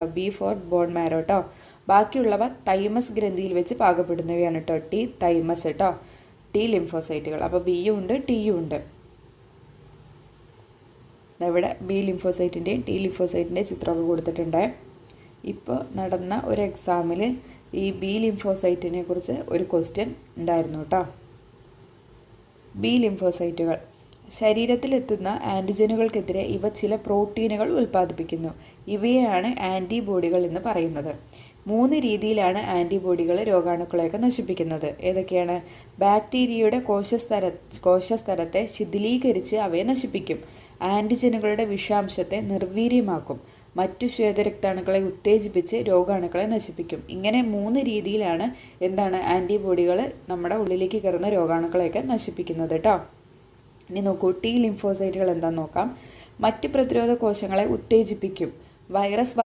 B four bone marrow കേട്ടോ ബാക്കിയുള്ളവ thymus ഗ്രന്ഥിയിൽ വെച്ച് പാകപ്പെടുന്നവയാണ് കേട്ടോ ടി തൈമസ് കേട്ടോ ടി ലിംഫോസൈറ്റുകൾ. അപ്പോൾ ബിയും ഉണ്ട് ടിയും ഉണ്ട്. ഇവിടെ ബി ലിംഫോസൈറ്റിന്റെയും ടി ലിംഫോസൈറ്റിന്റെയും ചിത്രമൊക്കെ കൊടുത്തിട്ടുണ്ട്. ഇപ്പോൾ നടന്ന ഒരു എക്സാമിൽ ഈ ബി ലിംഫോസൈറ്റിനെ കുറിച്ച് ഒരു ക്വസ്റ്റ്യൻ ഉണ്ടായിരുന്നു കേട്ടോ ബി ലിംഫോസൈറ്റുകൾ. ശരീരത്തിലെത്തുന്ന ആന്റിജനുകൾക്കെതിരെ ഇവ ചില പ്രോട്ടീനുകൾ ഉൽപ്പാദിപ്പിക്കുന്നു. ഇവയാണ് ആന്റിബോഡികൾ എന്ന് പറയുന്നത്. മൂന്ന് രീതിയിലാണ് ആന്റിബോഡികൾ രോഗാണുക്കളെയൊക്കെ നശിപ്പിക്കുന്നത്. ഏതൊക്കെയാണ്? ബാക്ടീരിയയുടെ കോശസ്തര കോശസ്തരത്തെ ശിഥിലീകരിച്ച് അവയെ നശിപ്പിക്കും. ആന്റിജനുകളുടെ വിഷാംശത്തെ നിർവീര്യമാക്കും. മറ്റു ശ്വേതരക്താണുക്കളെ ഉത്തേജിപ്പിച്ച് രോഗാണുക്കളെ നശിപ്പിക്കും. ഇങ്ങനെ മൂന്ന് രീതിയിലാണ് എന്താണ് ആന്റിബോഡികൾ നമ്മുടെ ഉള്ളിലേക്ക് കയറുന്ന രോഗാണുക്കളെയൊക്കെ നശിപ്പിക്കുന്നത് കേട്ടോ ഇനി നോക്കൂ ടി ലിംഫോസൈറ്റുകൾ എന്താണെന്ന് നോക്കാം. മറ്റ് പ്രതിരോധ കോശങ്ങളെ ഉത്തേജിപ്പിക്കും. വൈറസ്